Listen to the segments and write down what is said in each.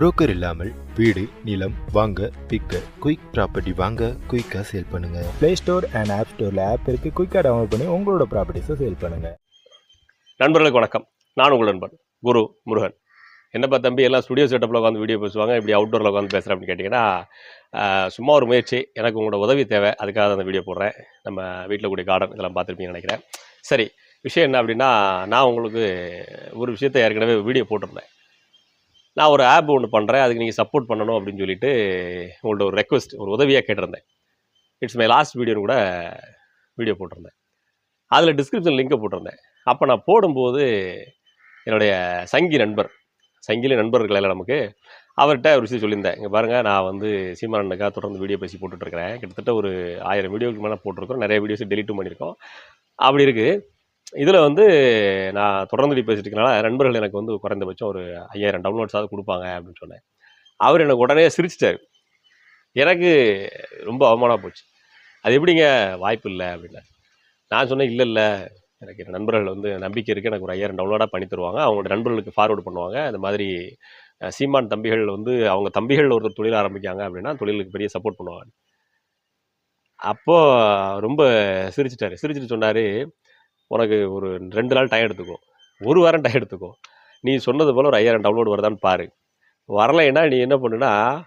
Broker இல்லாமல் வீடு நிலம் வாங்க விற்க குயிக் ப்ராப்பர்ட்டி வாங்க குயிக்காக சேல் பண்ணுங்க. ப்ளே ஸ்டோர் அண்ட் ஆப் ஸ்டோரில் ஆப் இருக்குது குயிக்காக டவுன்லோட் பண்ணி உங்களோட ப்ராப்பர்ட்டிஸை சேல் பண்ணுங்கள் நண்பர்களுக்கு வணக்கம். நான் உங்கள் நண்பன் குரு முருகன். என்னப்பா தம்பி எல்லாம் ஸ்டுடியோ செட்டப்பில் உட்காந்து வீடியோ பேசுவாங்க? இப்படி அவுட்டோரில் உட்காந்து பேசுகிறேன் அப்படின்னு கேட்டிங்கன்னா சும்மா ஒரு முயற்சி. எனக்கு உங்களோட உதவி தேவை. அதுக்காக தான் அந்த வீடியோ போடுறேன். நம்ம வீட்டில் கூடிய கார்டன் இதெல்லாம் பார்த்துருப்பீங்கன்னு நினைக்கிறேன். சரி விஷயம் என்ன அப்படின்னா நான் உங்களுக்கு ஒரு விஷயத்தை ஏற்கனவே வீடியோ போட்டிருந்தேன். நான் ஒரு ஆப் ஒன்று பண்ணுறேன் அதுக்கு நீங்கள் சப்போர்ட் பண்ணணும் அப்படின்னு சொல்லிட்டு உங்கள்ட்ட ஒரு ரெக்வஸ்ட் ஒரு உதவியாக கேட்டிருந்தேன். இட்ஸ் மை லாஸ்ட் வீடியோன்னு கூட வீடியோ போட்டிருந்தேன். அதில் டிஸ்கிரிப்ஷன் லிங்கை போட்டிருந்தேன். அப்போ நான் போடும்போது என்னுடைய சங்கி நண்பர் சங்கில நண்பர் எல்லாம் நமக்கு அவர்கிட்ட ஒரு விஷயம் சொல்லியிருந்தேன். இங்கே பாருங்கள் நான் வந்து சீமானனுக்காக தொடர்ந்து வீடியோ பேசி போட்டுட்ருக்கிறேன் கிட்டத்தட்ட ஒரு ஆயிரம் வீடியோக்கு மேலே போட்டிருக்கோம் நிறைய வீடியோஸ் டெலிட்டும் பண்ணியிருக்கோம். அப்படி இருக்குது இதில் வந்து நான் தொடர்ந்து பேசிட்டு இருக்கனால நண்பர்கள் எனக்கு வந்து குறைந்தபட்சம் ஒரு ஐயாயிரம் டவுன்லோட்ஸாவது கொடுப்பாங்க அப்படின்னு சொன்னேன். அவர் எனக்கு உடனே சிரிச்சிட்டார். எனக்கு ரொம்ப அவமானம் போச்சு. அது எப்படிங்க? வாய்ப்பு இல்லை அப்படின்னா. நான் சொன்னேன் இல்லை இல்லை. எனக்கு என் நண்பர்கள் வந்து நம்பிக்கை இருக்குது எனக்கு ஒரு ஐயாயிரம் டவுன்லோடாக பண்ணி தருவாங்க. அவங்களோட நண்பர்களுக்கு ஃபார்வர்டு பண்ணுவாங்க. அந்த மாதிரி சீமான் தம்பிகள் வந்து அவங்க தம்பிகள் ஒருத்தர் தொழில் ஆரம்பிக்காங்க அப்படின்னா தொழிலுக்கு பெரிய சப்போர்ட் பண்ணுவாங்க. அப்போது ரொம்ப சிரிச்சிட்டாரு. சிரிச்சிட்டு சொன்னார் உனக்கு ஒரு ரெண்டு நாள் டைம் எடுத்துக்கும் ஒரு வாரம் டைம் எடுத்துக்கோ. நீ சொன்னது போல் ஒரு ஐயாயிரம் டவுன்லோடு வருதான்னு பாரு. வரலைன்னா நீ என்ன பண்ணுனா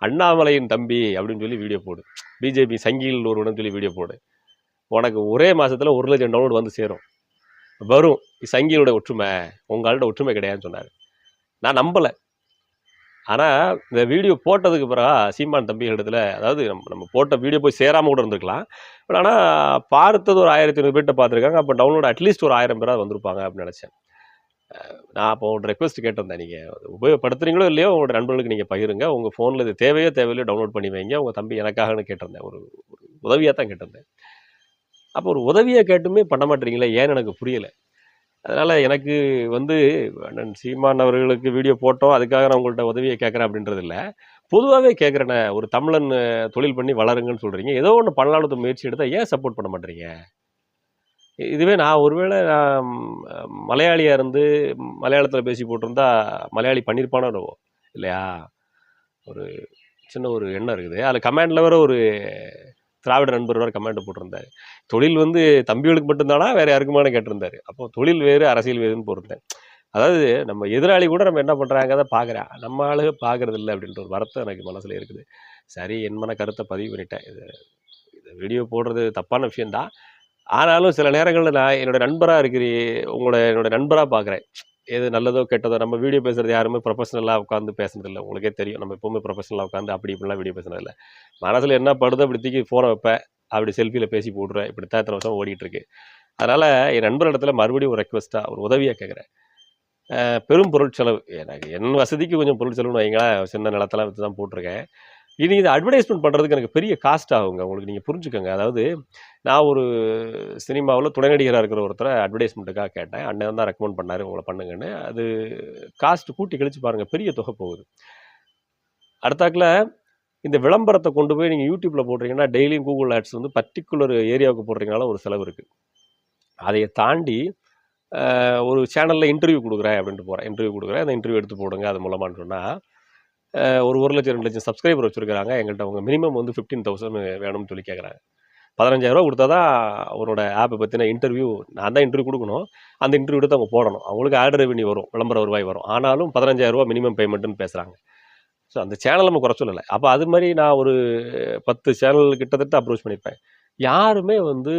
அண்ணாமலையின் தம்பி அப்படின்னு சொல்லி வீடியோ போடு. பிஜேபி சங்கியில் ஒருவன் சொல்லி வீடியோ போடு. உனக்கு ஒரே மாதத்தில் ஒரு லட்சம் டவுன்லோடு வந்து சேரும். வரும். சங்கியோட ஒற்றுமை உங்கள்கிட்ட ஒற்றுமை கிடையாதுன்னு சொன்னார். நான் நம்பலை. ஆனால் இந்த வீடியோ போட்டதுக்கு பிறகு சீமான் தம்பி இடத்துல அதாவது நம்ம நம்ம போட்ட வீடியோ போய் சேராமல் கூட இருந்திருக்கலாம். பட் ஆனால் பார்த்தது ஒரு ஆயிரத்தி ஐநூறு பேர்ட்ட பார்த்துருக்காங்க. அப்போ டவுன்லோட் அட்லீஸ்ட் ஒரு ஆயிரம் பேராக வந்திருப்பாங்க அப்படின்னு நினச்சேன். நான் அப்போ ஒரு ரெக்வஸ்ட் கேட்டிருந்தேன். நீங்கள் உபயோகப்படுத்துறீங்களோ இல்லையோ உங்களோட நண்பர்களுக்கு நீங்கள் பகிருங்க. உங்கள் ஃபோனில் இது தேவையோ தேவையில்லையோ டவுன்லோட் பண்ணி வைங்க. உங்கள் தம்பி எனக்காகன்னு கேட்டிருந்தேன். ஒரு உதவியாக தான் கேட்டிருந்தேன். அப்போ ஒரு உதவியை கேட்டுமே பண்ண மாட்டேறீங்களே ஏன்னு எனக்கு புரியலை. அதனால் எனக்கு வந்து அண்ணன் சீமான் அவர்களுக்கு வீடியோ போட்டோம். அதுக்காக நான் உங்கள்கிட்ட உதவியை கேட்குறேன் அப்படின்றது இல்லை பொதுவாகவே கேட்குறேனே ஒரு தமிழன் தொழில் பண்ணி வளருங்கன்னு சொல்கிறீங்க ஏதோ ஒன்று பல்லாளத்து முயற்சி எடுத்தால் ஏன் சப்போர்ட் பண்ண மாட்டேறீங்க? இதுவே நான் ஒருவேளை நான் மலையாளியாக இருந்து மலையாளத்தில் பேசி போட்டிருந்தா மலையாளி பண்ணியிருப்பானோ என்னவோ? இல்லையா? ஒரு சின்ன ஒரு எண்ணம் இருக்குது. அதில் கமாண்டில் வேறு ஒரு திராவிட நண்பர் கமெண்ட் போட்டிருந்தாரு. தொழில் வந்து தம்பிகளுக்கு மட்டும்தானா? வேற யாருக்குமான கேட்டிருந்தாரு. அப்போ தொழில் வேறு அரசியல் வேறுன்னு போட்டிருந்தேன். அதாவது நம்ம எதிராளி கூட நம்ம என்ன பண்ணுறாங்க அதை பார்க்குறேன் நம்ம ஆளுக பார்க்கறது இல்லை அப்படின்ற ஒரு வருத்தம் எனக்கு மனசில் இருக்குது. சரி என் மன கருத்தை பதிவு பண்ணிட்டேன். இது இது வீடியோ போடுறது தப்பான விஷயந்தான் ஆனாலும் சில நேரங்களில் நான் என்னோடய நண்பராக இருக்கிற உங்களோட என்னோட நண்பராக பார்க்குறேன் எது நல்லதோ கெட்டதோ நம்ம வீடியோ பேசுறது யாருமே ப்ரொஃபஷனலாக உட்காந்து பேசுனதில்லை. உங்களுக்கே தெரியும். நம்ம எப்பவுமே ப்ரொஃபஷனலாக உட்காந்து அப்படி இப்படிலாம் வீடியோ பேசுனதில்லை. மனசில் என்ன படுதோ அப்படி தூக்கி ஃபோனை வைப்பேன். அப்படி செல்ஃபியில் பேசி போடுறேன் இப்படி தான் இத்தனை வருஷம் ஓடிட்டுருக்கு. அதனால் என் நண்பரிடத்துல மறுபடியும் ஒரு ரெக்வஸ்ட்டாக ஒரு உதவியாக கேட்குறேன் பெரும் பொருட்செலவு எனக்கு என் வசதிக்கு கொஞ்சம் பொருள் செலவுன்னு வைங்களேன். சின்ன நிலத்தெல்லாம் வச்சு தான் போட்டிருக்கேன். இனி இது அட்வர்டைஸ்மெண்ட் பண்ணுறதுக்கு எனக்கு பெரிய காஸ்ட் ஆகுங்க. உங்களுக்கு நீங்கள் புரிஞ்சுக்கோங்க. அதாவது நான் ஒரு சினிமாவில் துணை நடிகராக இருக்கிற ஒருத்தரை அட்வர்டைஸ்மெண்ட்டுக்காக கேட்டேன். அண்ணன் தான் ரெக்கமெண்ட் பண்ணார் உங்களை பண்ணுங்கன்னு. அது காஸ்ட் கூட்டி கழிச்சு பாருங்கள் பெரிய தொகை போகுது. அடுத்தாக்கில் இந்த விளம்பரத்தை கொண்டு போய் நீங்கள் யூடியூப்பில் போடுறீங்கன்னா டெய்லியும் கூகுள் ஆட்ஸ் வந்து பர்டிகுலர் ஏரியாவுக்கு போடுறீங்கனால ஒரு செலவு இருக்குது அதை தாண்டி ஒரு சேனலில் இன்டர்வியூ கொடுக்குறேன் அப்படின்ட்டு போகிறேன் இன்டர்வியூ கொடுக்குறேன். அந்த இன்டர்வியூ எடுத்து போடுங்க. அது மூலமானு சொன்னால் ஒரு ஒரு லட்சம் ரெண்டு லட்சம் சப்ஸ்கிரைபர் வச்சுருக்காங்க எங்கள்கிட்ட அவங்க மினிமம் வந்து ஃபிஃப்டீன் தௌசண்ட் வேணும்னு சொல்லி கேட்குறாங்க பதினஞ்சாயிரரூவா கொடுத்தா தான் அவரோட ஆப்பை பற்றின இன்டர்வியூ நான் தான் இன்டர்வியூ கொடுக்கணும். அந்த இன்டர்வியூ எடுத்து அவங்க போடணும். அவங்களுக்கு ஆட் ரெவன்யூ வரும் விளம்பர வருவாய் வரும். ஆனாலும் பதினஞ்சாயிரரூவா மினிமம் பேமெண்ட்டுன்னு பேசுகிறாங்க ஸோ அந்த சேனல் நம்ம குறை சொல்லலை. அப்போ அது மாதிரி நான் ஒரு பத்து சேனல் கிட்டத்தட்ட அப்ரோச் பண்ணியிருப்பேன் யாருமே வந்து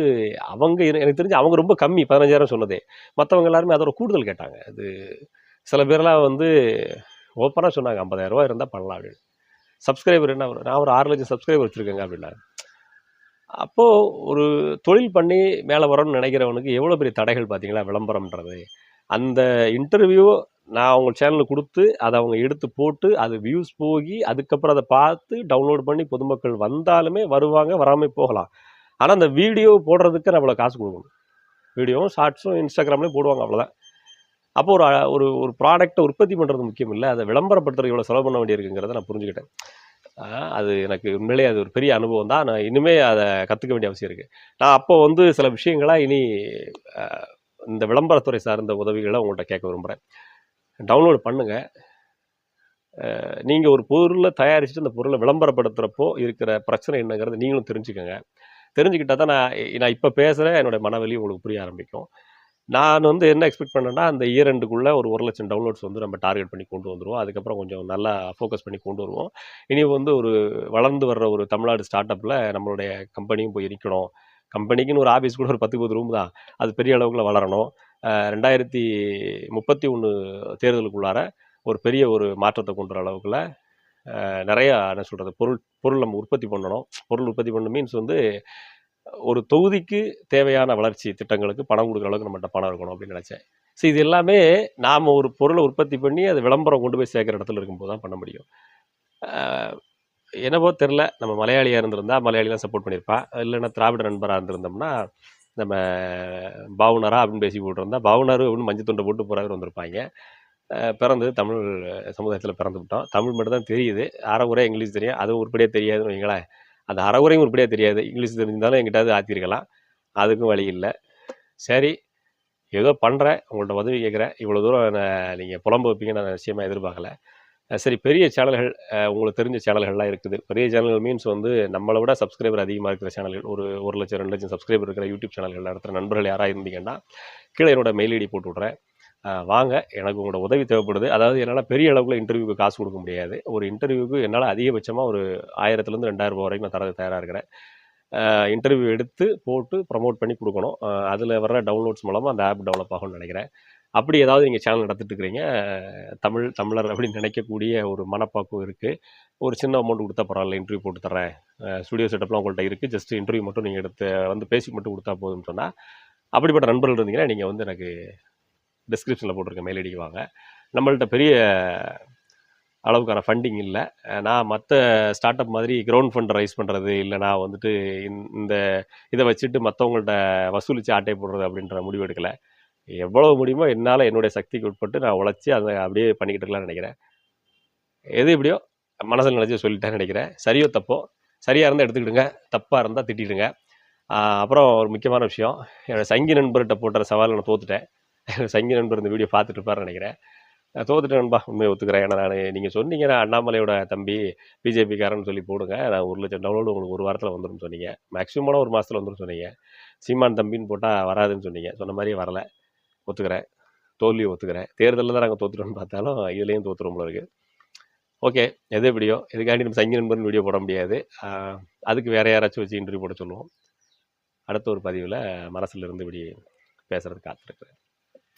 அவங்க எனக்கு தெரிஞ்சு அவங்க ரொம்ப கம்மி பதினஞ்சாயிரம் சொன்னதே. மற்றவங்க எல்லாருமே அதோட கூடுதல் கேட்டாங்க. அது சில பேர்லாம் வந்து ஓப்பனாக சொன்னாங்க ஐம்பதாயிரம் இருந்தால் பண்ணலாம் அப்படின்னு. சப்ஸ்கிரைபர் என்ன நான் ஒரு ஆறு லட்சம் சப்ஸ்கிரைபர் வச்சுருக்கேங்க அப்படின்னா அப்போது ஒரு தொழில் பண்ணி மேலே வரணும்னு நினைக்கிறவனுக்கு எவ்வளோ பெரிய தடைகள் பார்த்தீங்களா விளம்பரம்ன்றது. அந்த இன்டர்வியூ நான் அவங்க சேனலில் கொடுத்து அதை அவங்க எடுத்து போட்டு அது வியூஸ் போகி அதுக்கப்புறம் அதை பார்த்து டவுன்லோட் பண்ணி பொதுமக்கள் வந்தாலுமே வருவாங்க வராமல் போகலாம். ஆனால் அந்த வீடியோ போடுறதுக்கு நம்மளை காசு கொடுக்கணும். வீடியோவும் ஷார்ட்ஸும் இன்ஸ்டாகிராம்லேயும் போடுவாங்க அவ்வளோதான் அப்போ ஒரு ஒரு ஒரு ப்ராடக்ட்டை உற்பத்தி பண்ணுறது முக்கியம் இல்லை அதை விளம்பரப்படுத்துறது இவ்வளோ செலவு பண்ண வேண்டியிருக்குங்கிறத நான் புரிஞ்சுக்கிட்டேன். அது எனக்கு உண்மையிலேயே அது ஒரு பெரிய அனுபவம் தான். நான் இனிமே அதை கற்றுக்க வேண்டிய அவசியம் இருக்குது நான் அப்போ வந்து சில விஷயங்களாக இனி இந்த விளம்பரத்துறை சார்ந்த உதவிகளை உங்கள்கிட்ட கேட்க விரும்புகிறேன் டவுன்லோட் பண்ணுங்கள் நீங்கள் ஒரு பொருளை தயாரிச்சுட்டு அந்த பொருளை விளம்பரப்படுத்துகிறப்போ இருக்கிற பிரச்சனை என்னங்கிறது நீங்களும் தெரிஞ்சுக்கோங்க. தெரிஞ்சுக்கிட்டா தான் நான் நான் இப்போ பேசுகிற என்னுடைய மனவலி உங்களுக்கு புரிய ஆரம்பிக்கும். நான் வந்து என்ன எக்ஸ்பெக்ட் பண்ணேன்னா அந்த இயர் ரெண்டுக்குள்ளே ஒரு ஒரு லட்சம் டவுன்லோட்ஸ் வந்து நம்ம டார்கெட் பண்ணி கொண்டு வந்துடுவோம் அதுக்கப்புறம் கொஞ்சம் நல்லா ஃபோக்கஸ் பண்ணி கொண்டு வருவோம். இனி வந்து ஒரு வளர்ந்து வர்ற ஒரு தமிழ்நாடு ஸ்டார்ட் அப்பில் நம்மளுடைய கம்பெனியும் போய் இருக்கணும். கம்பெனிக்குன்னு ஒரு ஆஃபீஸ் கூட ஒரு பத்து பத்து ரூம் தான். அது பெரிய அளவுக்குள்ள வளரணும். ரெண்டாயிரத்தி முப்பத்தி ஒன்று தேர்தலுக்குள்ளார ஒரு பெரிய ஒரு மாற்றத்தை கொண்டு வர அளவுக்குள்ள நிறையா என்ன சொல்கிறது பொருள் பொருள் நம்ம உற்பத்தி பண்ணணும். பொருள் உற்பத்தி பண்ணணும் மீன்ஸ் வந்து ஒரு தொகுதிக்கு தேவையான வளர்ச்சி திட்டங்களுக்கு பணம் கொடுக்குற அளவுக்கு நம்மகிட்ட பணம் இருக்கணும் அப்படின்னு நினச்சேன். ஸோ இது எல்லாமே நாம் ஒரு பொருளை உற்பத்தி பண்ணி அது விளம்பரம் கொண்டு போய் சேர்க்குற இடத்துல இருக்கும்போது தான் பண்ண முடியும். என்னவோ தெரில நம்ம மலையாளியாக இருந்திருந்தா மலையாளிலாம் சப்போர்ட் பண்ணியிருப்பா. இல்லைன்னா திராவிட நண்பராக இருந்திருந்தோம்னா நம்ம பாவுனரா அப்படின்னு பேசி போட்டிருந்தா பாவுனாரு அப்படின்னு மஞ்சள் துண்டை போட்டு போகிறவர் வந்திருப்பாங்க. பிறந்து தமிழ் சமுதாயத்தில் பிறந்து விட்டோம். தமிழ் மட்டும் தான் தெரியுது அறகுறை இங்கிலீஷ் தெரியும். அதுவும் உருப்படியாக தெரியாதுன்னு வைங்களேன். அந்த அறகுறையும் உருப்படியாக தெரியாது. இங்கிலீஷ் தெரிஞ்சிருந்தாலும் எங்கிட்டாவது ஆத்திருக்கலாம். அதுக்கும் வழி இல்லை. சரி ஏதோ பண்ணுறேன் உங்கள்கிட்ட உதவி கேட்குறேன் இவ்வளோ தூரம் நான் நீங்கள் புலம்பு வைப்பீங்க நான் நிச்சயமாக எதிர்பார்க்கல. சரி பெரிய சேனல்கள் உங்களுக்கு தெரிஞ்ச சேனல்கள்லாம் இருக்குது. பெரிய சேனல்கள் மீன்ஸ் வந்து நம்மளை விட சப்ஸ்கிரைபர் அதிகமாக இருக்கிற சேனல்கள். ஒரு ஒரு லட்சம் ரெண்டு லட்சம் சப்ஸ்கிரைபர் இருக்கிற யூடியூப் சேனல்கள் நடத்துகிற நண்பர்கள் யாராக இருந்தீங்கன்னா கீழே என்னோட மெயில் ஐடி போட்டு விட்றேன். வாங்க. எனக்கு உங்களோட உதவி தேவைப்படுது. அதாவது என்னால் பெரிய அளவுக்கு இன்டர்வியூக்கு காசு கொடுக்க முடியாது. ஒரு இன்டர்வியூக்கு என்னால் அதிகபட்சமாக ஒரு ஆயிரத்துலேருந்து ரெண்டாயிரம் ரூபா வரைக்கும் நான் தர தயாராக இருக்கிறேன். இன்டர்வியூ எடுத்து போட்டு ப்ரமோட் பண்ணி கொடுக்கணும். அதில் வர்ற டவுன்லோட்ஸ் மூலமாக அந்த ஆப் டெவலப் ஆகும்னு நினைக்கிறேன். அப்படி ஏதாவது நீங்கள் சேனல் நடத்திட்டு இருக்கிறீங்க தமிழ் தமிழர் அப்படின்னு நினைக்கக்கூடிய ஒரு மனப்பாக்கம் இருக்குது ஒரு சின்ன அமௌண்ட் கொடுத்தா பரவாயில்ல இன்டர்வியூ போட்டு தரேன் ஸ்டுடியோ செட்டப்லாம் உங்கள்கிட்ட இருக்குது ஜஸ்ட் இன்டர்வியூ மட்டும் நீங்கள் எடுத்து வந்து பேசி மட்டும் கொடுத்தா போதும்னு சொன்னால் அப்படிப்பட்ட நண்பர்கள் இருந்தீங்கன்னா நீங்கள் வந்து எனக்கு டிஸ்கிரிப்ஷனில் போட்டிருக்க மெயில் ஐடிக்கு வாங்க நம்மள்ட்ட பெரிய அளவுக்கான ஃபண்டிங் இல்லை. நான் மற்ற ஸ்டார்ட் அப் மாதிரி கிரவுண்ட் ஃபண்ட் ரைஸ் பண்ணுறது இல்லை நான் வந்துட்டு இந்த- இதை வச்சுட்டு மற்றவங்கள்ட்ட வசூலித்து ஆட்டை போடுறது அப்படின்ற முடிவு எடுக்கலை. எவ்வளோ முடியுமோ என்னால் என்னுடைய சக்திக்கு உட்பட்டு நான் உழைச்சி அதை அப்படியே பண்ணிக்கிட்டு இருக்கலாம்னு நினைக்கிறேன். எது எப்படியோ மனசில் நினச்சி சொல்லிட்டேன்னு நினைக்கிறேன். சரியோ தப்போ? சரியாக இருந்தால் எடுத்துக்கிடுங்க. தப்பாக இருந்தால் திட்டிடுங்க. அப்புறம் ஒரு முக்கியமான விஷயம். என்னோட சங்கி நண்பர்கிட்ட போட்ட சவால் நான் தோத்துட்டேன். சங்கி நண்பர் இந்த வீடியோ பார்த்துட்டு இருப்பாருன்னு நினைக்கிறேன் தோத்துட்டு நண்பா. உண்மையை ஒத்துக்கிறேன். ஏன்னா நான் நீங்கள் சொன்னீங்கன்னா அண்ணாமலையோட தம்பி பிஜேபிக்காரன்னு சொல்லி போடுங்க. நான் ஒரு லட்சம் டவுன்லோடு உங்களுக்கு ஒரு வாரத்தில் வந்துடும் சொன்னீங்க. மேக்ஸிமம் ஒரு மாதத்தில் வந்துடும் சொன்னீங்க. சீமான் தம்பின்னு போட்டால் வராதுன்னு சொன்னீங்க. சொன்ன மாதிரியே வரல. ஒத்துக்கிறேன். தோல்வியை ஒத்துக்கிறேன். தேர்தலில் தான் நாங்கள் தோத்துட்டோம்னு பார்த்தாலும் இதுலேயும் தோத்துரும் இருக்குது ஓகே. எது எப்படியோ இதுக்காண்டி நம்ம சங்கி நண்பர்னு வீடியோ போட முடியாது. அதுக்கு வேற யாராச்சும் வச்சு இன்டர்வியூ போட சொல்லுவோம். அடுத்த ஒரு பதிவில் மனசில் இருந்து இப்படி பேசுறது காத்திருக்கிறேன்